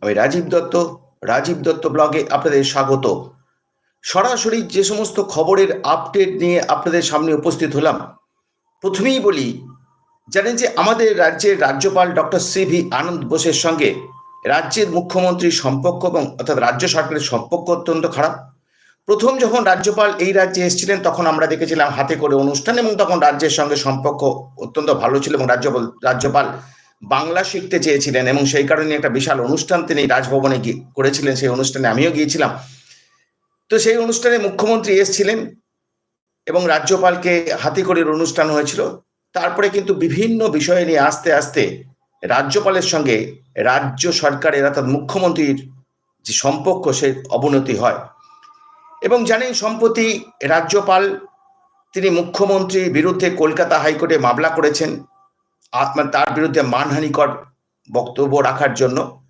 আমি রাজীব দত্ত রাজীব দত্ত ব্লগে আপনাদের স্বাগত। সরাসরি যে সমস্ত খবরের আপডেট নিয়ে আপনাদের সামনে উপস্থিত হলাম, প্রথমেই বলি, জানেন যে আমাদের রাজ্যের রাজ্যপাল ডক্টর সি ভি আনন্দ বোসের সঙ্গে রাজ্যের মুখ্যমন্ত্রীর সম্পর্ক এবং অর্থাৎ রাজ্য সরকারের সম্পর্ক অত্যন্ত খারাপ। প্রথম যখন রাজ্যপাল এই রাজ্যে এসেছিলেন, তখন আমরা দেখেছিলাম হাতে করে অনুষ্ঠান এবং তখন রাজ্যের সঙ্গে সম্পর্ক অত্যন্ত ভালো ছিল এবং রাজ্যপাল রাজ্যপাল বাংলা শিখতে চেয়েছিলেন এবং সেই কারণে একটা বিশাল অনুষ্ঠান তিনি রাজভবনে করেছিলেন, সেই অনুষ্ঠানে আমিও গিয়েছিলাম। তো সেই অনুষ্ঠানে মুখ্যমন্ত্রী এসেছিলেন এবং রাজ্যপালকে হাতে করে অনুষ্ঠান হয়েছিল। তারপরে কিন্তু বিভিন্ন বিষয় নিয়ে আস্তে আস্তে রাজ্যপালের সঙ্গে রাজ্য সরকারের অর্থাৎ মুখ্যমন্ত্রীর যে সম্পর্ক, সে অবনতি হয়। এবং জানেন, সম্প্রতি রাজ্যপাল তিনি মুখ্যমন্ত্রীর বিরুদ্ধে কলকাতা হাইকোর্টে মামলা করেছেন। আ- মানে তার বিরুদ্ধে মানহানিকর বক্তব্য রাখার জন্য।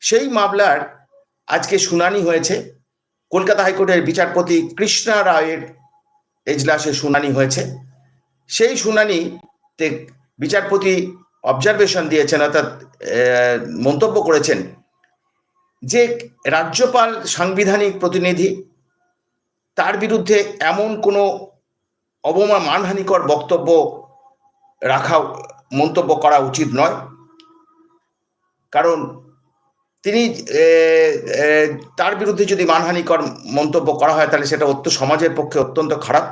সেই মামলার আজকে শুনানি হয়েছে। কলকাতা হাইকোর্টের বিচারপতি কৃষ্ণা রায়ের এজলাসে শুনানি হয়েছে। সেই শুনানিতে বিচারপতি অবজারভেশন দিয়েছেন, অর্থাৎ মন্তব্য করেছেন যে রাজ্যপাল সাংবিধানিক প্রতিনিধি তার বিরুদ্ধে এমন কোনো অবমা মানহানিকর বক্তব্য রাখা মন্তব্য করা উচিত নয়। কারণ তিনি তার বিরুদ্ধে যদি মানহানিকর মন্তব্য করা হয়, তাহলে সেটা অত্য, সমাজের পক্ষে অত্যন্ত খারাপ।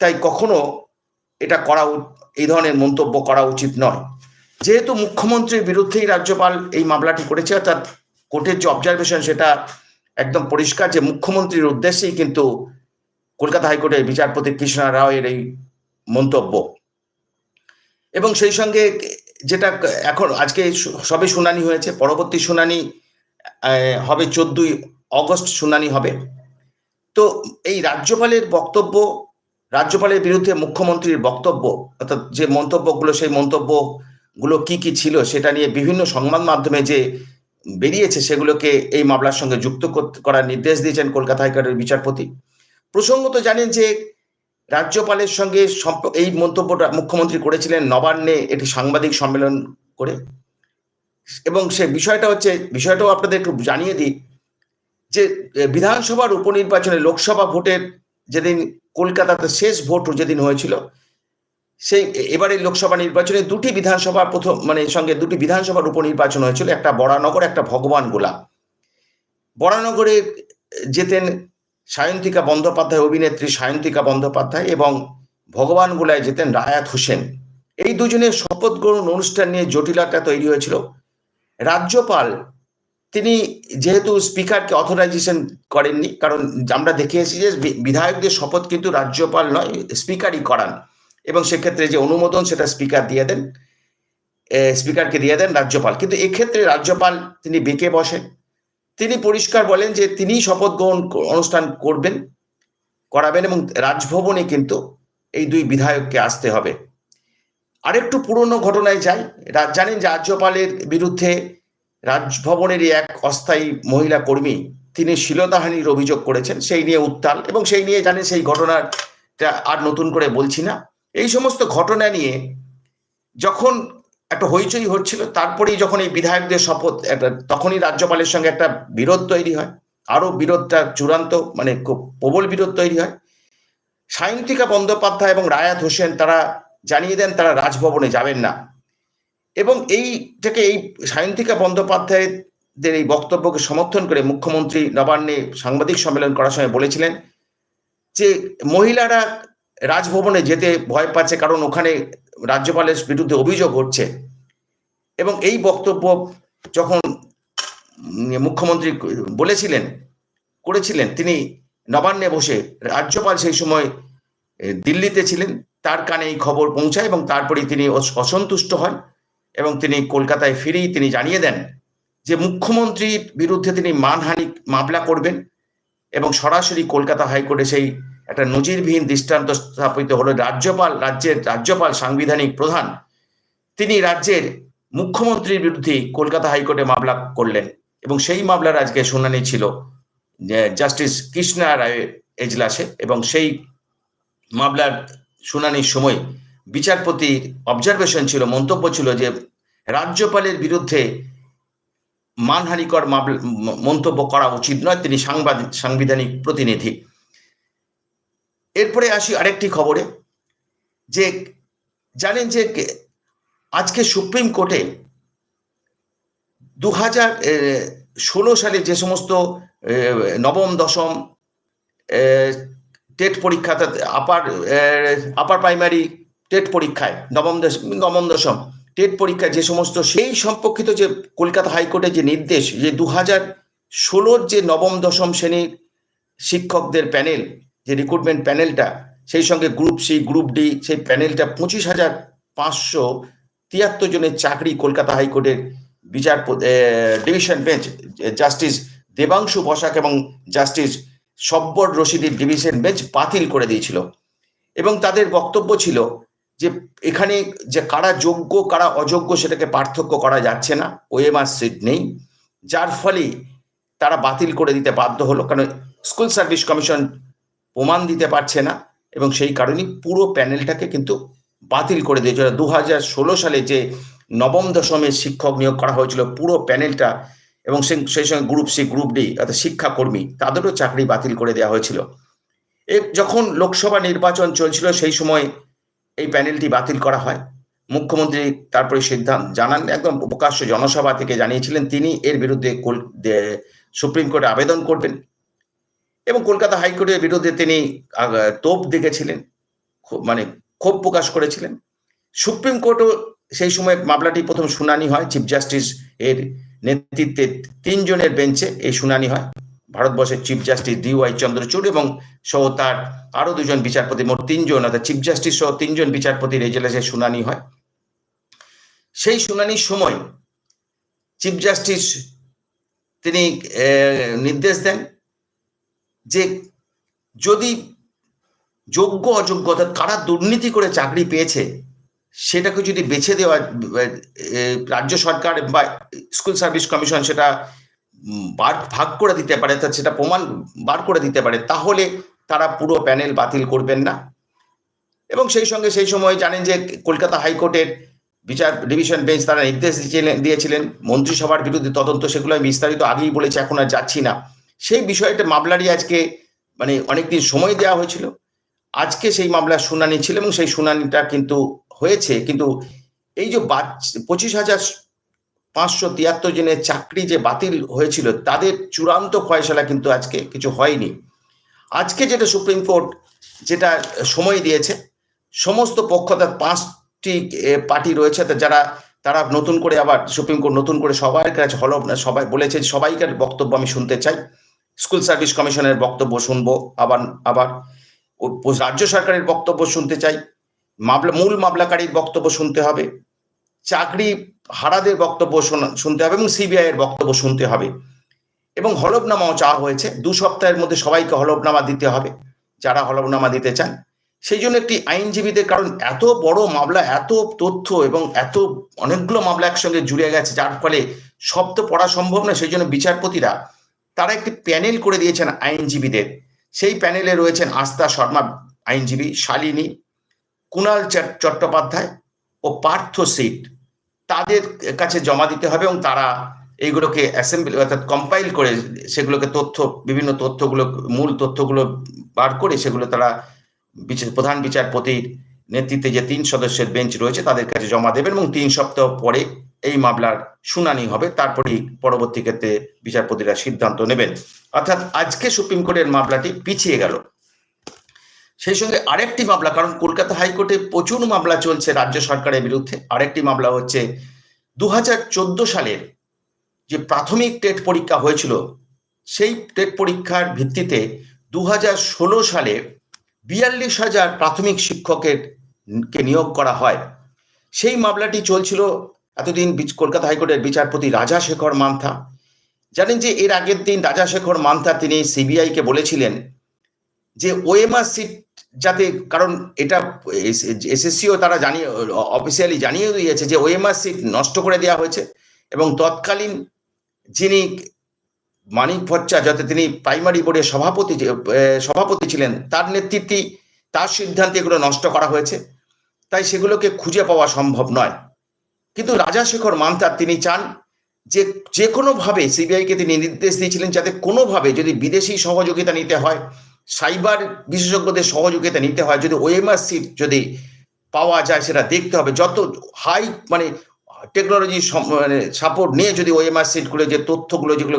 তাই কখনো এটা করা এই ধরনের মন্তব্য করা উচিত নয়। যেহেতু মুখ্যমন্ত্রীর বিরুদ্ধেই রাজ্যপাল এই মামলাটি করেছে, অর্থাৎ কোর্টের যে অবজারভেশন সেটা একদম পরিষ্কার যে মুখ্যমন্ত্রীর উদ্দেশ্যেই কিন্তু কলকাতা হাইকোর্টের বিচারপতি কৃষ্ণা রায়ের এই মন্তব্য। এবং সেই সঙ্গে যেটা এখন আজকে সবে শুনানি হয়েছে, পরবর্তী শুনানি হবে চোদ্দই অগস্ট শুনানি হবে। তো এই রাজ্যপালের বক্তব্য, রাজ্যপালের বিরুদ্ধে মুখ্যমন্ত্রীর বক্তব্য, অর্থাৎ যে মন্তব্যগুলো, সেই মন্তব্যগুলো কি কি ছিল সেটা নিয়ে বিভিন্ন সংবাদ মাধ্যমে যে বেরিয়েছে সেগুলোকে এই মামলার সঙ্গে যুক্ত করার নির্দেশ দিয়েছেন কলকাতা হাইকোর্টের বিচারপতি। প্রসঙ্গত জানেন যে রাজ্যপালের সঙ্গে এই মন্তব্যটা মুখ্যমন্ত্রী করেছিলেন নবান্নে এটি সাংবাদিক সম্মেলন করে। এবং সে বিষয়টা হচ্ছে, বিষয়টাও আপনাদের একটু জানিয়ে দিই, যে বিধানসভার উপনির্বাচনে লোকসভা ভোটের যেদিন কলকাতাতে শেষ ভোট যেদিন হয়েছিল, সেই এবারে লোকসভা নির্বাচনে দুটি বিধানসভা প্রথম মানে সঙ্গে দুটি বিধানসভার উপনির্বাচন হয়েছিল, একটা বরানগর, একটা ভগবান গোলা বরানগরে যেতেন সায়ন্তিকা বন্দ্যোপাধ্যায় অভিনেত্রী সায়ন্তিকা বন্দ্যোপাধ্যায় এবং ভগবান গুলায় যেতেন রায়াত হোসেন। এই দুজনের শপথ গ্রহণ অনুষ্ঠান নিয়ে জটিলতা তৈরি হয়েছিল। রাজ্যপাল, তিনি যেহেতু স্পিকারকে অথরাইজেশন করেননি, কারণ আমরা দেখে এসেছি যে বিধায়কদের শপথ কিন্তু রাজ্যপাল নয়, স্পিকারই করান। এবং সেক্ষেত্রে যে অনুমোদন, সেটা স্পিকার দিয়ে দেন। স্পিকারকে দিয়ে দেন রাজ্যপাল। কিন্তু এক্ষেত্রে রাজ্যপাল, তিনি বেঁকে বসেন। তিনি পরিষ্কার বলেন যে তিনি শপথ গ্রহণ অনুষ্ঠান করবেন, করাবেন এবং রাজভবনে কিন্তু এই দুই বিধায়ককে আসতে হবে। আরেকটু পুরনো ঘটনায় যাই। জানেন যে রাজ্যপালের বিরুদ্ধে রাজভবনেরই এক অস্থায়ী মহিলা কর্মী, তিনি শিলতাহানির অভিযোগ করেছেন, সেই নিয়ে উত্তাল এবং সেই নিয়ে জানেন সেই ঘটনাটা আর নতুন করে বলছি না। এই সমস্ত ঘটনা নিয়ে যখন একটা হইচই হচ্ছিল। তারপরেই যখন এই বিধায়কদের শপথ, একটা তখনই রাজ্যপালের সঙ্গে একটা বিরোধ তৈরি হয়। আরও বিরোধটা চূড়ান্ত মানে খুব প্রবল বিরোধ তৈরি হয়। সায়ন্তিকা বন্দ্যোপাধ্যায় এবং রায়াত হোসেন তারা জানিয়ে দেন, তারা রাজভবনে যাবেন না। এবং এই থেকে এই সায়ন্তিকা বন্দ্যোপাধ্যায়দের এই বক্তব্যকে সমর্থন করে মুখ্যমন্ত্রী নবান্নে সাংবাদিক সম্মেলন করার সময় বলেছিলেন যে, মহিলারা রাজভবনে যেতে ভয় পাচ্ছে কারণ ওখানে রাজ্যপালের বিরুদ্ধে অভিযোগ হচ্ছে এবং এই বক্তব্য যখন মুখ্যমন্ত্রী বলেছিলেন, করেছিলেন, তিনি নবান্নে বসে রাজ্যপাল সেই সময় দিল্লিতে ছিলেন, তার কানে এই খবর পৌঁছায় এবং তারপরেই তিনি অস- অসন্তুষ্ট হন এবং তিনি কলকাতায় ফিরেই তিনি জানিয়ে দেন যে মুখ্যমন্ত্রীর বিরুদ্ধে তিনি মানহানি মামলা করবেন এবং সরাসরি কলকাতা হাইকোর্টে সেই একটা নজিরবিহীন দৃষ্টান্ত স্থাপিত হলো রাজ্যপাল, রাজ্যের রাজ্যপাল সাংবিধানিক প্রধান। তিনি রাজ্যের মুখ্যমন্ত্রীর বিরুদ্ধে কলকাতা হাইকোর্টে মামলা করলেন এবং সেই মামলার আজকে শুনানি ছিল জাস্টিস কৃষ্ণা রায়ের এজলাসে এবং সেই মামলার শুনানির সময় বিচারপতির অবজারভেশন ছিল, মন্তব্য ছিল যে রাজ্যপালের বিরুদ্ধে মানহানিকর মামলা- মন্তব্য করা উচিত নয়। তিনি সাংবাদিক সাংবিধানিক প্রতিনিধি। এরপরে আসি আরেকটি খবরে, যে জানেন যে আজকে সুপ্রিম কোর্টে দু হাজার ষোলো সালে যে সমস্ত নবম, দশম টেট পরীক্ষা আপার আপার প্রাইমারি টেট পরীক্ষায়, নবম নবম, দশম টেট পরীক্ষায় যে সমস্ত, সেই সম্পর্কিত যে কলকাতা হাইকোর্টের যে নির্দেশ, যে দু হাজার ষোলোর যে নবম, দশম শ্রেণির শিক্ষকদের প্যানেল যে রিক্রুটমেন্ট প্যানেলটা সেই সঙ্গে গ্রুপ সি গ্রুপ ডি সেই প্যানেলটা পঁচিশ হাজার পাঁচশো তিয়াত্তর জনের চাকরি কলকাতা হাইকোর্টের বিচার division bench justice Debangshu Basak এবং জাস্টিস সব্বর রশিদির ডিভিশন বেঞ্চ বাতিল করে দিয়েছিল। এবং তাদের বক্তব্য ছিল যে এখানে যে কারা যোগ্য, কারা অযোগ্য সেটাকে পার্থক্য করা যাচ্ছে না ওএমআর সিট নেই, যার ফলে তারা বাতিল করে দিতে বাধ্য হলো। কারণ স্কুল সার্ভিস কমিশন প্রমাণ দিতে পারছে না এবং সেই কারণেই পুরো প্যানেলটাকে কিন্তু বাতিল করে দিয়েছিল দু হাজার ষোলো সালে যে নবম দশমের শিক্ষক নিয়োগ করা হয়েছিল পুরো প্যানেলটা এবং সেই সঙ্গে গ্রুপ সি, গ্রুপ ডি অর্থাৎ শিক্ষাকর্মী, তাদেরও চাকরি বাতিল করে দেওয়া হয়েছিল। এ যখন লোকসভা নির্বাচন চলছিল সেই সময় এই প্যানেলটি বাতিল করা হয়। মুখ্যমন্ত্রী তারপরে সিদ্ধান্ত জানান, একদম প্রকাশ্য জনসভা থেকে জানিয়েছিলেন, তিনি এর বিরুদ্ধে সুপ্রিম কোর্টে আবেদন করবেন। এবং কলকাতা হাইকোর্টের বিরুদ্ধে তিনি তোপ দেখেছিলেন মানে ক্ষোভ প্রকাশ করেছিলেন। সুপ্রিম কোর্টও সেই সময় মামলাটি প্রথম শুনানি হয় চিফ জাস্টিস এর নেতৃত্বে তিনজনের বেঞ্চে এই শুনানি হয়। ভারতবর্ষের chief justice D Y Chandrachud এবং সহ তার আরও দুজন বিচারপতি, মোট তিনজন, অর্থাৎ চিফ জাস্টিস সহ তিনজন বিচারপতির এজলাসে শুনানি হয়। সেই শুনানির সময় চিফ জাস্টিস তিনি নির্দেশ দেন যে যদি যোগ্য, অযোগ্য অর্থাৎ কারা দুর্নীতি করে চাকরি পেয়েছে, সেটাকে যদি বেছে দেওয়া রাজ্য সরকার বা স্কুল সার্ভিস কমিশন সেটা বার, ভাগ করে দিতে পারে, অর্থাৎ সেটা প্রমাণ বার করে দিতে পারে, তাহলে তারা পুরো প্যানেল বাতিল করবেন না। এবং সেই সঙ্গে সেই সময় জানেন যে কলকাতা হাইকোর্টের বিচার, ডিভিশন বেঞ্চ তারা নির্দেশ দিয়েছিলেন দিয়েছিলেন, মন্ত্রিসভার বিরুদ্ধে তদন্ত সেগুলো আমি বিস্তারিত আগেই বলেছি, এখন আর যাচ্ছি না। সেই বিষয়টা মামলারই আজকে মানে অনেকদিন সময় দেওয়া হয়েছিল। আজকে সেই মামলার শুনানি ছিল এবং সেই শুনানিটা কিন্তু হয়েছে। কিন্তু এই যে পঁচিশ হাজার পাঁচশো তিয়াত্তর জনের চাকরি যে বাতিল হয়েছিল, তাদের চূড়ান্ত ফয়সলা কিন্তু আজকে কিছু হয়নি। আজকে যেটা সুপ্রিম কোর্ট যেটা সময় দিয়েছে, সমস্ত পক্ষ তার পাঁচটি পার্টি রয়েছে যারা, তারা নতুন করে আবার সুপ্রিম কোর্ট নতুন করে সবার কাছে হল সবাই বলেছে, সবাইকার বক্তব্য আমি শুনতে চাই। স্কুল সার্ভিস কমিশনের বক্তব্য শুনব। আবার আবার রাজ্য সরকারের বক্তব্য শুনতে চাই। মামলা, মূল মামলাকারীর বক্তব্য শুনতে হবে। চাকরি হারাদের বক্তব্য শোনা- শুনতে হবে এবং সিবিআই এর বক্তব্য শুনতে হবে। এবং হলফনামাও চাওয়া হয়েছে। দু সপ্তাহের মধ্যে সবাইকে হলফনামা দিতে হবে, যারা হলফনামা দিতে চান। সেই জন্য একটি আইনজীবীদের, কারণ এত বড় মামলা, এত তথ্য এবং এত অনেকগুলো মামলা একসঙ্গে জুড়ে গেছে, যার ফলে তো পড়া সম্ভব না সেই জন্য বিচারপতিরা তারা একটি প্যানেল করে দিয়েছেন আইনজীবীদের। সেই প্যানেলে রয়েছেন আস্থা শর্মা, আইনজীবী শালিনী, কুণাল চট- চট্টোপাধ্যায় ও পার্থ সিট তাদের কাছে জমা দিতে হবে এবং তারা এইগুলোকে অ্যাসেম্বলি অর্থাৎ কম্পাইল করে সেগুলোকে তথ্য, বিভিন্ন তথ্যগুলো, মূল তথ্যগুলো বার করে সেগুলো তারা বিচার- প্রধান বিচারপতির নেতৃত্বে যে তিন সদস্যের বেঞ্চ রয়েছে তাদের কাছে জমা দেবেন এবং তিন সপ্তাহ পরে এই মামলার শুনানি হবে, তারপরেই পরবর্তী ক্ষেত্রে বিচারপতিরা সিদ্ধান্ত নেবেন। অর্থাৎ আজকে সুপ্রিম কোর্টের মামলাটি পিছিয়ে গেল। সেই সঙ্গে আরেকটি মামলা, কারণ কলকাতা হাইকোর্টে প্রচুর মামলা চলছে রাজ্য সরকারের বিরুদ্ধে। আরেকটি মামলা হচ্ছে দু হাজার চোদ্দ সালের যে প্রাথমিক টেট পরীক্ষা হয়েছিল, সেই টেট পরীক্ষার ভিত্তিতে দু হাজার ষোলো সালে বিয়াল্লিশ হাজার প্রাথমিক শিক্ষকের কে নিয়োগ করা হয়। সেই মামলাটি চলছিল এতদিন কলকাতা হাইকোর্টের বিচারপতি রাজা শেখর মান্থা। জানেন যে এর আগের দিন রাজা শেখর মান্থা তিনি সিবিআইকে বলেছিলেন যে ওএমআর সিট যাতে, কারণ এটা এসএসসিও তারা জানিয়ে, অফিসিয়ালি জানিয়ে দিয়েছে যে ওএমআর সিট নষ্ট করে দেওয়া হয়েছে এবং তৎকালীন যিনি মানিক ভট্টা, যাতে তিনি প্রাইমারি বোর্ডের সভাপতি সভাপতি ছিলেন, তার নেতৃত্বে তার সিদ্ধান্তে এগুলো নষ্ট করা হয়েছে। তাই সেগুলোকে খুঁজে পাওয়া সম্ভব নয়। কিন্তু রাজাশেখর মান্তার তিনি চান যে যে কোনোভাবে সিবিআইকে তিনি নির্দেশ দিয়েছিলেন যাতে কোনোভাবে যদি বিদেশি সহযোগিতা নিতে হয়, সাইবার বিশেষজ্ঞদের সহযোগিতা নিতে হয়, যদি ওএমআর সিট যদি পাওয়া যায় সেটা দেখতে হবে, যত হাই মানে টেকনোলজি মানে সাপোর্ট নিয়ে যদি ওএমআর সিটগুলো যে তথ্যগুলো যেগুলো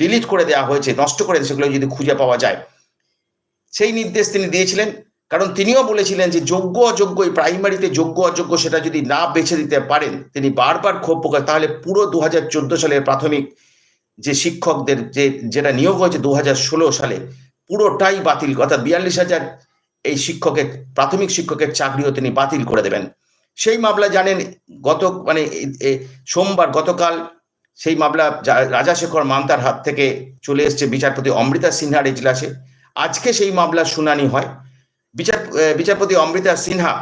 ডিলিট করে দেওয়া হয়েছে, নষ্ট করে সেগুলো যদি খুঁজে পাওয়া যায়, সেই নির্দেশ তিনি দিয়েছিলেন। কারণ তিনিও বলেছিলেন যে যোগ্য অযোগ্য, এই প্রাইমারিতে যোগ্য অযোগ্য সেটা যদি না বেছে দিতে পারেন, তিনি বারবার ক্ষোভ প্রকাশ তাহলে পুরো দু হাজার চোদ্দ সালের প্রাথমিক যে শিক্ষকদের যে, যেটা নিয়োগ হয়েছে দু হাজার ষোলো সালে, পুরোটাই বাতিল। অর্থাৎ বিয়াল্লিশ হাজার এই শিক্ষকের, প্রাথমিক শিক্ষকের চাকরিও তিনি বাতিল করে দেবেন। সেই মামলা জানেন গত মানে সোমবার গতকাল সেই মামলা রাজাশেখর মান্তার হাত থেকে চলে এসছে বিচারপতি অমৃতা সিনহার এজলাসে। আজকে সেই মামলার শুনানি হয়। বিচার বিচারপতি অমৃতা সিনহা,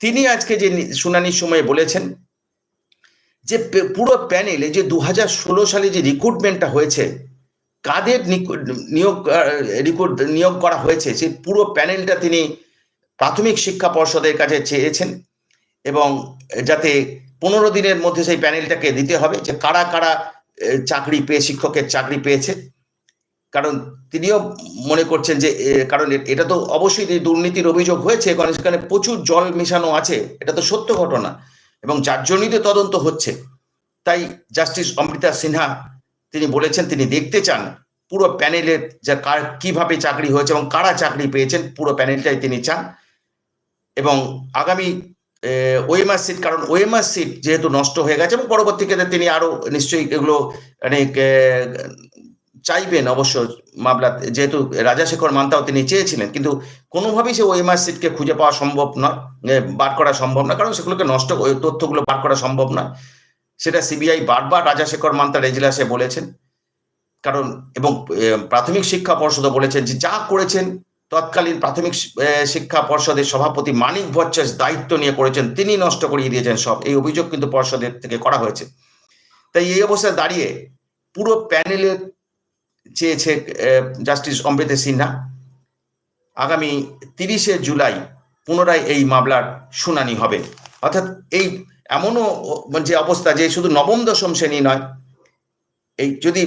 তিনি আজকে যে শুনানির সময় বলেছেন যে পুরো প্যানেলে যে দু হাজার ষোলো সালে যে রিক্রুটমেন্টটা হয়েছে, কাদের নিয়োগ রিক্রুট, নিয়োগ করা হয়েছে, সেই পুরো প্যানেলটা তিনি প্রাথমিক শিক্ষা পর্ষদের কাছে চেয়েছেন এবং যাতে পনেরো দিনের মধ্যে সেই প্যানেলটাকে দিতে হবে যে কারা কারা চাকরি পেয়ে, শিক্ষকের চাকরি পেয়েছে। কারণ তিনিও মনে করছেন যে কারণ এটা তো অবশ্যই দুর্নীতির অভিযোগ হয়েছে, কারণ সেখানে প্রচুর জল মেশানো আছে, এটা তো সত্য ঘটনা। এবং যার জন্যই তো তদন্ত হচ্ছে। তাই জাস্টিস অমৃতা সিনহা, তিনি বলেছেন, তিনি দেখতে চান পুরো প্যানেলের যা কার, কীভাবে চাকরি হয়েছে এবং কারা চাকরি পেয়েছেন, পুরো প্যানেলটাই তিনি চান। এবং আগামী ওএমআর সিট, কারণ ওএমআর সিট যেহেতু নষ্ট হয়ে গেছে, এবং পরবর্তীকালে তিনি আরও নিশ্চয়ই এগুলো অনেক চাইবেন অবশ্য মামলা, যেহেতু রাজাশেখর মান্তাও তিনি চেয়েছিলেন, কিন্তু কোনোভাবেই সে ওএমআর সিটকে খুঁজে পাওয়া সম্ভব নয় বার করা সম্ভব না কারণ সেগুলোকে নষ্ট ওই তথ্যগুলো বার করা সম্ভব নয়। সেটা সিবিআই বারবার রাজাশেখর মান্তার এজলাসে বলেছেন, কারণ, এবং প্রাথমিক শিক্ষা পর্ষদও বলেছেন যে যা করেছেন তৎকালীন প্রাথমিক শিক্ষা পর্ষদের সভাপতি মানিক ভট্টাচার্য দায়িত্ব নিয়ে করেছেন, তিনি নষ্ট করিয়ে দিয়েছেন সব। এই অভিযোগ কিন্তু পর্ষদের থেকে করা হয়েছে। তাই এই অবস্থায় দাঁড়িয়ে পুরো প্যানেলের চেয়েছে জাস্টিস অমৃত সিনহা। আগামী তিরিশে জুলাই পুনরায় এই মামলার শুনানি হবে। অর্থাৎ এই এমনও যে অবস্থা যে শুধু নবম, দশম শ্রেণি নয়, এই যদি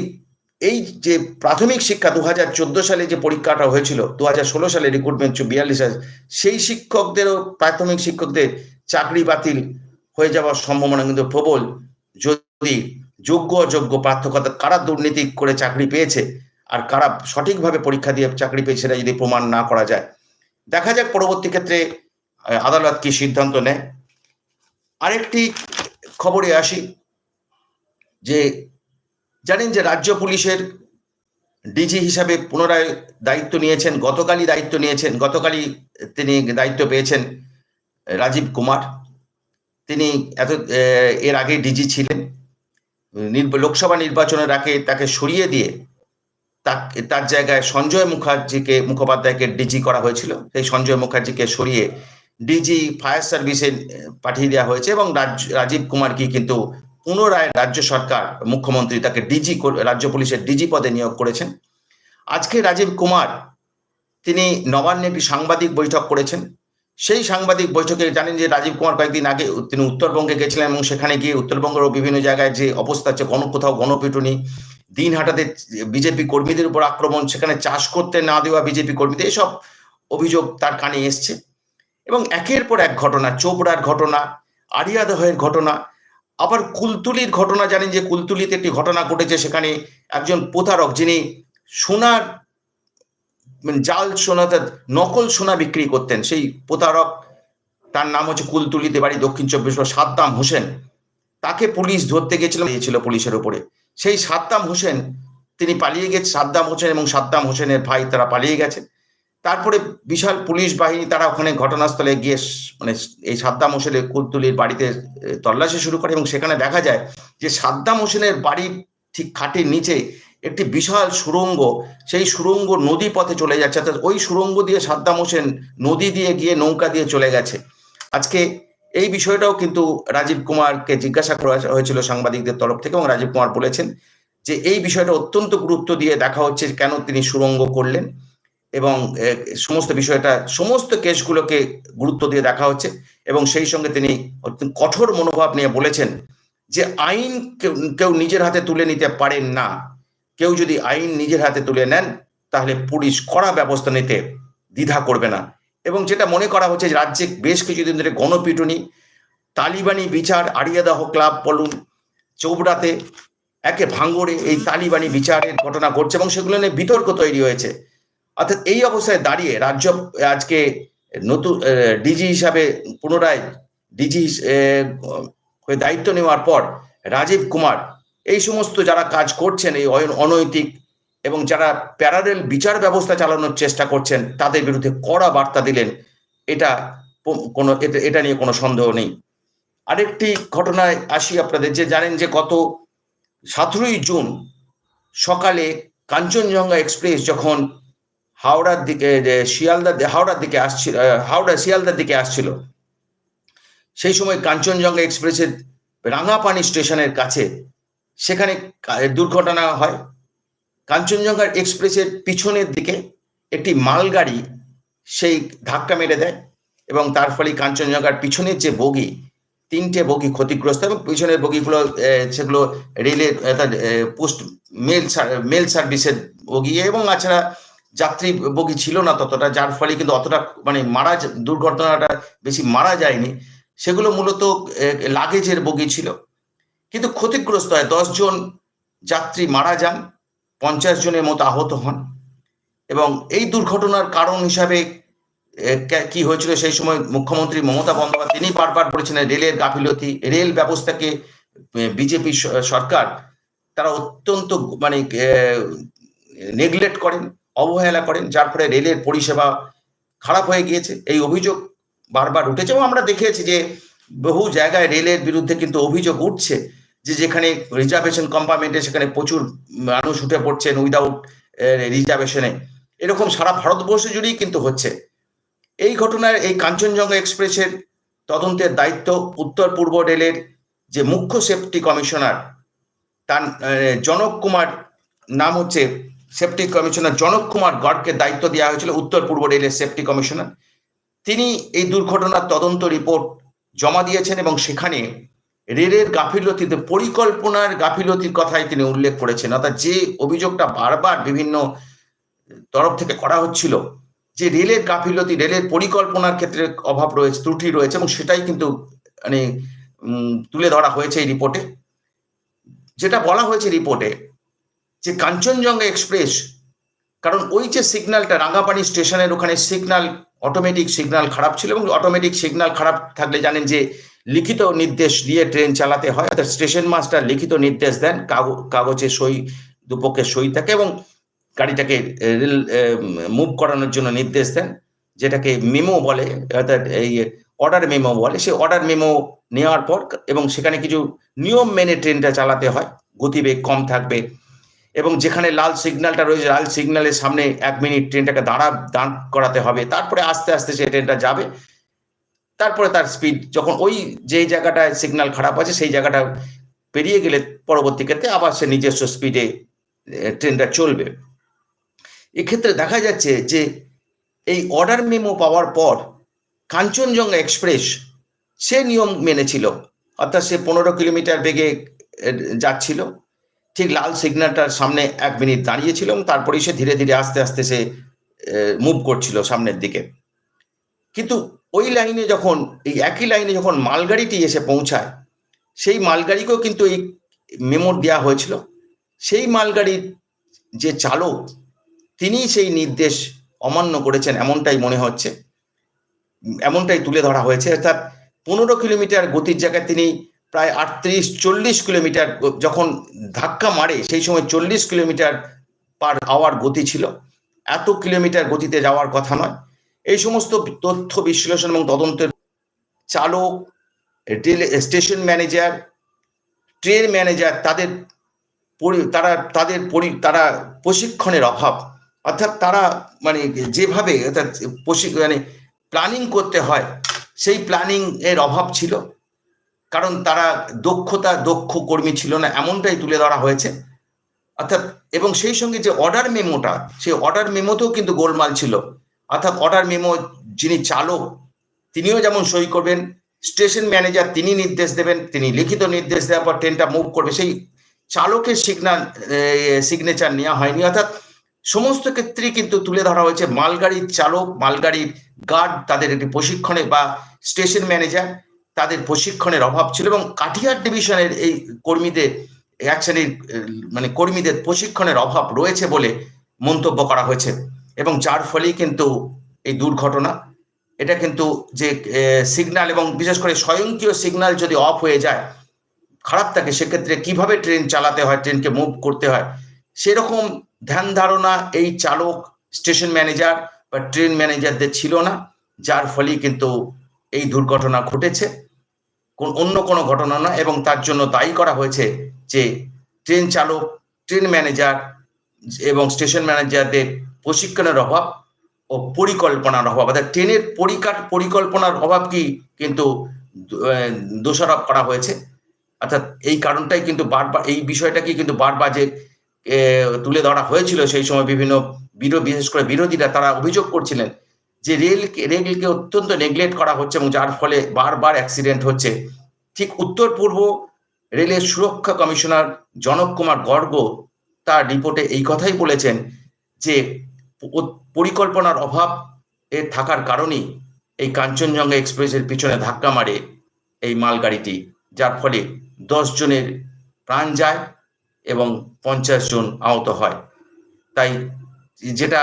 এই যে প্রাথমিক শিক্ষা দু হাজার চোদ্দ সালে যে পরীক্ষাটা হয়েছিল দু হাজার ষোলো সালে রিক্রুটমেন্ট বিয়াল্লিশ সেই শিক্ষকদেরও, প্রাথমিক শিক্ষকদের চাকরি বাতিল হয়ে যাওয়ার সম্ভাবনা কিন্তু প্রবল। যদি যোগ্য, অযোগ্য পার্থক্যতা কারা দুর্নীতি করে চাকরি পেয়েছে আর কারা সঠিকভাবে পরীক্ষা দিয়ে চাকরি পেয়েছে সেটা যদি প্রমাণ না করা যায়। দেখা যাক পরবর্তী ক্ষেত্রে আদালত কি সিদ্ধান্ত নেয়। আরেকটি খবরে আসি যে, জানেন যে রাজ্য পুলিশের ডিজি হিসাবে পুনরায় দায়িত্ব নিয়েছেন, গতকালই দায়িত্ব নিয়েছেন, গতকালই তিনি দায়িত্ব পেয়েছেন রাজীব কুমার। তিনি এত এর আগে ডিজি ছিলেন। লোকসভা নির্বাচনের আগে তাকে সরিয়ে দিয়ে তার জায়গায় সঞ্জয় মুখার্জিকে, মুখোপাধ্যায়কে ডিজি করা হয়েছিল। সেই সঞ্জয় মুখার্জিকে সরিয়ে ডিজি ফায়ার সার্ভিসে পাঠিয়ে দেওয়া হয়েছে এবং রাজীব কুমারকে কিন্তু পুনরায় রাজ্য সরকার, মুখ্যমন্ত্রী তাকে ডিজি রাজ্য পুলিশের ডিজি পদে নিয়োগ করেছেন। আজকে রাজীব কুমার, তিনি নবান্নে একটি সাংবাদিক বৈঠক করেছেন। সেই সাংবাদিক বৈঠকে জানেন যে রাজীব কুমার কয়েকদিন আগে তিনি উত্তরবঙ্গে গেছিলেন এবং সেখানে গিয়ে উত্তরবঙ্গের বিভিন্ন জায়গায় যে অবস্থা আছে গণ কোথাও গণপিটুনি, দিন হাটাতে বিজেপি কর্মীদের উপর আক্রমণ, সেখানে চাষ করতে না দেওয়া বিজেপি কর্মীদের, এসব অভিযোগ তার কানে এসছে। এবং একের পর এক ঘটনা, চোপড়ার ঘটনা আরিয়াদহের ঘটনা, আবার কুলতুলির ঘটনা, জানেন যে কুলতুলিতে একটি ঘটনা ঘটেছে, সেখানে একজন প্রতারক যিনি সোনার মানে জাল সোনা নকল সোনা বিক্রি করতেন। সেই প্রতারক, তার নাম হচ্ছে কুলতুলিতে বাড়ি দক্ষিণ চব্বিশ সাদ্দাম হোসেন। তাকে পুলিশ ধরতে গেছিল দিয়েছিল পুলিশের উপরে সেই সাদ্দাম হোসেন, তিনি পালিয়ে গেছে, সাদ্দাম হোসেন এবং সাদ্দাম হোসেনের ভাই তারা পালিয়ে গেছে। তারপরে বিশাল পুলিশ বাহিনী, তারা ওখানে ঘটনাস্থলে গিয়ে মানে এই সাদ্দাম হোসেনের কুলতুলির বাড়িতে তল্লাশি শুরু করে এবং সেখানে দেখা যায় যে সাদ্দাম হোসেনের বাড়ির ঠিক খাটের নিচে একটি বিশাল সুরঙ্গ, সেই সুরঙ্গ নদী পথে চলে যাচ্ছে, অর্থাৎ ওই সুরঙ্গ দিয়ে সাদ্দাম হোসেন নদী দিয়ে গিয়ে নৌকা দিয়ে চলে গেছে। আজকে এই বিষয়টাও কিন্তু রাজীব কুমারকে জিজ্ঞাসা করা হয়েছিল সাংবাদিকদের তরফ থেকে এবং রাজীব কুমার বলেছেন যে এই বিষয়টা অত্যন্ত গুরুত্ব দিয়ে দেখা হচ্ছে কেন তিনি সুরঙ্গ করলেন এবং সমস্ত বিষয়টা, সমস্ত কেসগুলোকে গুরুত্ব দিয়ে দেখা হচ্ছে এবং সেই সঙ্গে তিনি কঠোর মনোভাব নিয়ে বলেছেন যে আইন কেউ কেউ নিজের হাতে তুলে নিতে পারেন না। কেউ যদি আইন নিজের হাতে তুলে নেন, তাহলে পুলিশ কড়া ব্যবস্থা নিতে দ্বিধা করবে না। এবং যেটা মনে করা হচ্ছে রাজ্যে বেশ কিছুদিন ধরে গণপিটুনি, তালিবানি বিচার, আরিয়াদাহ ক্লাব বলুন, চৌবড়াতে একে ভাঙ্গড়ে এই তালিবানি বিচারের ঘটনা ঘটছে এবং সেগুলো নিয়ে বিতর্ক তৈরি হয়েছে। অর্থাৎ এই অবস্থায় দাঁড়িয়ে রাজ্য আজকে নতুন ডিজি হিসাবে পুনরায় ডিজি হয়ে দায়িত্ব নেওয়ার পর রাজীব কুমার এই সমস্ত যারা কাজ করছেন, এই অনৈতিক এবং যারা প্যারারেল বিচার ব্যবস্থা চালানোর চেষ্টা করছেন, তাদের বিরুদ্ধে কড়া বার্তা দিলেন, এটা কোনো এটা- নিয়ে কোনো সন্দেহ নেই। আরেকটি ঘটনায় আসি আপনাদের, যে জানেন যে গত সতেরোই জুন সকালে কাঞ্চনজঙ্ঘা এক্সপ্রেস যখন হাওড়ার দিকে শিয়ালদার হাওড়ার দিকে আসছিল হাওড়া, শিয়ালদার দিকে আসছিল, সেই সময় কাঞ্চনজঙ্ঘা এক্সপ্রেসের রাঙাপানি স্টেশনের কাছে সেখানে দুর্ঘটনা হয়। কাঞ্চনজঙ্ঘার এক্সপ্রেসের পিছনের দিকে একটি মালগাড়ি সেই ধাক্কা মেরে দেয় এবং তার ফলে কাঞ্চনজঙ্ঘার পিছনের যে বগি, তিনটে বগি ক্ষতিগ্রস্ত এবং পিছনের বগিগুলো সেগুলো রেলের পোস্ট, মেল মেল সার্ভিসের বগি এবং তাছাড়া যাত্রী বগি ছিল না ততটা, যার ফলে কিন্তু অতটা মানে মারা দুর্ঘটনাটা বেশি মারা যায়নি। সেগুলো মূলত লাগেজের বগি ছিল। কিন্তু ক্ষতিগ্রস্ত হয়। দশজন যাত্রী মারা যান, পঞ্চাশ জনের মতো আহত হন এবং এই দুর্ঘটনার কারণ হিসাবে কি হয়েছিল সেই সময় মুখ্যমন্ত্রী মমতা বন্দ্যোপাধ্যায়, তিনি বারবার বলেছিলেন, রেলের গাফিলতি, রেল ব্যবস্থাকে বিজেপি সরকার তারা অত্যন্ত মানে নেগলেক্ট করেন, অবহেলা করেন, যার ফলে রেলের পরিষেবা খারাপ হয়ে গিয়েছে। এই অভিযোগ বারবার উঠেছে এবং আমরা দেখেছি যে বহু জায়গায় রেলের বিরুদ্ধে কিন্তু অভিযোগ উঠছে। যে যেখানে রিজার্ভেশন কম্পার্টমেন্টে সেখানে প্রচুর মানুষ উঠে পড়ছেন উইদাউট রিজার্ভেশনে এরকম সারা ভারতবর্ষ জুড়েই কিন্তু হচ্ছে। এই ঘটনার, এই কাঞ্চনজঙ্ঘা এক্সপ্রেসের তদন্তের দায়িত্ব উত্তর পূর্ব রেলের যে মুখ্য সেফটি কমিশনার তার জনক কুমার, নাম হচ্ছে সেফটি কমিশনার জনক কুমার গড়কে দায়িত্ব দেওয়া হয়েছিল উত্তর পূর্ব রেলের সেফটি কমিশনার তিনি এই দুর্ঘটনার তদন্ত রিপোর্ট জমা দিয়েছেন এবং সেখানে রেলের গাফিলতিতে, পরিকল্পনার গাফিলতির কথাই তিনি উল্লেখ করেছেন। অর্থাৎ যে অভিযোগটা বারবার বিভিন্ন তরফ থেকে করা হচ্ছিল, যে রেলের গাফিলতি, রেলের পরিকল্পনার ক্ষেত্রে অভাব রয়েছে, ত্রুটি রয়েছে এবং সেটাই কিন্তু মানে তুলে ধরা হয়েছে এই রিপোর্টে। যেটা বলা হয়েছে রিপোর্টে, যে কাঞ্চনজঙ্ঘা এক্সপ্রেস, কারণ ওই যে সিগন্যালটা রাঙ্গাপানি স্টেশনের ওখানে সিগন্যাল, অটোমেটিক সিগন্যাল খারাপ ছিল এবং অটোমেটিক সিগন্যাল খারাপ থাকলে জানেন যে লিখিত নির্দেশ দিয়ে ট্রেন চালাতে হয়। অর্থাৎ স্টেশন মাস্টার লিখিত নির্দেশ দেন কাগজ- সই দুপক্ষের সই থাকে এবং গাড়িটাকে রেল মুভ করানোর জন্য নির্দেশ দেন, যেটাকে মেমো বলে, অর্থাৎ এই অর্ডার মেমো বলে। সেই অর্ডার মেমো নেওয়ার পর এবং সেখানে কিছু নিয়ম মেনে ট্রেনটা চালাতে হয়, গতিবেগ কম থাকবে এবং যেখানে লাল সিগন্যালটা রয়েছে, লাল সিগন্যালের সামনে এক মিনিট ট্রেনটাকে দাঁড়া, দাঁড় করাতে হবে। তারপরে আস্তে আস্তে সেই ট্রেনটা যাবে। তারপরে তার স্পিড যখন ওই যে জায়গাটায় সিগন্যাল খারাপ আছে, সেই জায়গাটা পেরিয়ে গেলে পরবর্তী ক্ষেত্রে আবার সে নিজস্ব স্পিডে ট্রেনটা চলবে। এক্ষেত্রে দেখা যাচ্ছে যে এই অর্ডার মেমো পাওয়ার পর কাঞ্চনজঙ্ঘা এক্সপ্রেস সে নিয়ম মেনেছিল। অর্থাৎ সে পনেরো কিলোমিটার বেগে যাচ্ছিল। ঠিক লাল সিগন্যালটার সামনে এক মিনিট দাঁড়িয়েছিল এবং তারপরেই সে ধীরে ধীরে আস্তে আস্তে সে মুভ করছিল সামনের দিকে। কিন্তু ওই লাইনে যখন, এই একই লাইনে যখন মালগাড়িটি এসে পৌঁছায়, সেই মালগাড়িকেও কিন্তু এই মেমো দেওয়া হয়েছিল। সেই মালগাড়ির যে চালক তিনি সেই নির্দেশ অমান্য করেছেন, এমনটাই মনে হচ্ছে। এমনটাই তুলে ধরা হয়েছে। অর্থাৎ পনেরো কিলোমিটার গতির জায়গায় তিনি প্রায় আটত্রিশ, চল্লিশ কিলোমিটার যখন ধাক্কা মারে, সেই সময় চল্লিশ কিলোমিটার পার আওয়ার গতি ছিল। এত কিলোমিটার গতিতে যাওয়ার কথা নয়। এই সমস্ত তথ্য বিশ্লেষণ এবং তদন্তের চালক, rail station manager, train manager, তাদের তারা, তাদের পরি- তারা প্রশিক্ষণের অভাব। অর্থাৎ তারা মানে যেভাবে অর্থাৎ মানে প্ল্যানিং করতে হয়, সেই প্ল্যানিং এর অভাব ছিল। কারণ তারা দক্ষতা, দক্ষ কর্মী ছিল না, এমনটাই তুলে ধরা হয়েছে। অর্থাৎ, এবং সেই সঙ্গে যে অর্ডার মেমোটা সেই অর্ডার মেমোতেও কিন্তু গোলমাল ছিল। অর্থাৎ অর্ডার মেমো যিনি চালক, তিনিও যেমন সই করবেন, স্টেশন ম্যানেজার তিনি নির্দেশ দেবেন, তিনি লিখিত নির্দেশ দেওয়ার পর ট্রেনটা মুভ করবে। সেই চালকের সিগনাল সিগনেচার নেওয়া হয়নি। অর্থাৎ সমস্ত ক্ষেত্রেই কিন্তু তুলে ধরা হয়েছে, মালগাড়ির চালক, মালগাড়ির গার্ড তাদের একটি প্রশিক্ষণে বা স্টেশন ম্যানেজার তাদের প্রশিক্ষণের অভাব ছিল এবং কাটিহার ডিভিশনের এই কর্মীদের, এক শ্রেণির মানে কর্মীদের প্রশিক্ষণের অভাব রয়েছে বলে মন্তব্য করা হয়েছে। এবং যার ফলেই কিন্তু এই দুর্ঘটনা। এটা কিন্তু যে সিগনাল এবং বিশেষ করে স্বয়ংক্রিয় সিগনাল যদি অফ হয়ে যায়, খারাপ থাকে, সেক্ষেত্রে কীভাবে ট্রেন চালাতে হয় ট্রেনকে মুভ করতে হয়, সেরকম ধ্যান ধারণা এই চালক স্টেশন ম্যানেজার বা ট্রেন ম্যানেজারদের ছিল না, যার ফলেই কিন্তু এই দুর্ঘটনা ঘটেছে। অন্য কোনো ঘটনা না এবং তার জন্য দায়ী করা হয়েছে যে ট্রেন চালক ট্রেন ম্যানেজার এবং স্টেশন ম্যানেজারদের প্রশিক্ষণের অভাব ও পরিকল্পনার অভাব। অর্থাৎ ট্রেনের পরিকাঠ পরিকল্পনার অভাব কি কিন্তু দোষারোপ করা হয়েছে? অর্থাৎ এই কারণটাই কিন্তু বারবার, এই বিষয়টাকে কিন্তু বারবার যে তুলে ধরা হয়েছিল সেই সময় বিভিন্ন বিরোধী বিশেষ করে বিরোধীরা তারা অভিযোগ করছিলেন যে রেলকে রেলকে অত্যন্ত নেগলেক্ট করা হচ্ছে এবং যার ফলে বারবার অ্যাক্সিডেন্ট হচ্ছে। ঠিক উত্তর পূর্ব রেলের সুরক্ষা কমিশনার জনক কুমার গর্গ তার রিপোর্টে এই কথাই বলেছেন যে পরিকল্পনার অভাব এ থাকার কারণেই এই কাঞ্চনজঙ্ঘা এক্সপ্রেসের পিছনে ধাক্কা মারে এই মালগাড়িটি, যার ফলে দশ জনের প্রাণ যায় এবং পঞ্চাশ জন আহত হয়। তাই যেটা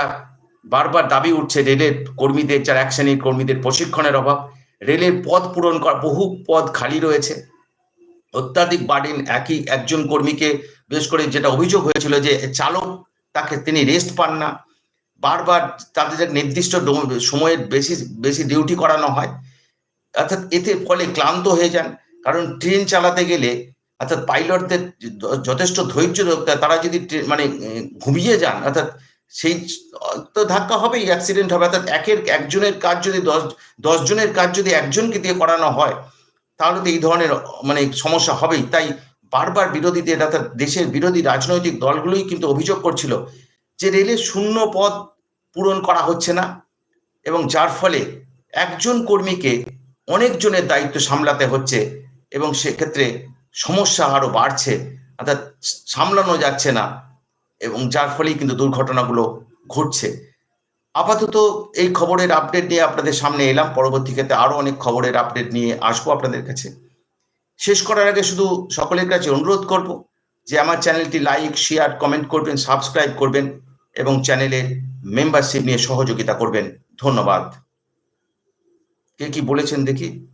বারবার দাবি উঠছে, রেলের কর্মীদের, যারা এক শ্রেণির কর্মীদের প্রশিক্ষণের অভাব, রেলের পদ পূরণ করা, বহু পদ খালি রয়েছে। অত্যাধিক বার্ডেন একই একজন কর্মীকে, বিশেষ করে যেটা অভিযোগ হয়েছিল যে চালক, তাকে তিনি রেস্ট পান না। বারবার তাদের নির্দিষ্ট সময়ের বেশি বেশি ডিউটি করানো হয়, অর্থাৎ এতে ফলে ক্লান্ত হয়ে যান কারণ ট্রেন চালাতে গেলে, অর্থাৎ পাইলটদের যথেষ্ট ধৈর্য হয়। তারা যদি মানে ঘুমিয়ে যান, অর্থাৎ সেই, তো ধাক্কা হবেই অ্যাক্সিডেন্ট হবে অর্থাৎ একের, একজনের কাজ যদি দশ দশ জনের কাজ যদি একজনকে দিয়ে করানো হয়, তাহলে তো এই ধরনের মানে সমস্যা হবেই তাই বারবার বিরোধীদের, অর্থাৎ দেশের বিরোধী রাজনৈতিক দলগুলোই কিন্তু অভিযোগ করছিল যে রেলের শূন্য পদ পূরণ করা হচ্ছে না এবং যার ফলে একজন কর্মীকে অনেকজনের দায়িত্ব সামলাতে হচ্ছে এবং সেক্ষেত্রে সমস্যা আরও বাড়ছে, অর্থাৎ সামলানো যাচ্ছে না এবং যার ফলেই কিন্তু দুর্ঘটনাগুলো ঘটছে। আপাতত এই খবরের আপডেট নিয়ে আপনাদের সামনে এলাম। পরবর্তী ক্ষেত্রে আরও অনেক খবরের আপডেট নিয়ে আসব আপনাদের কাছে। শেষ করার আগে শুধু সকলের কাছে অনুরোধ করব যে আমার চ্যানেলটি লাইক শেয়ার কমেন্ট করবেন সাবস্ক্রাইব করবেন। এবং চ্যানেলের মেম্বারশিপ নিয়ে সহযোগিতা করবেন। ধন্যবাদ। কে কি বলেছেন দেখি?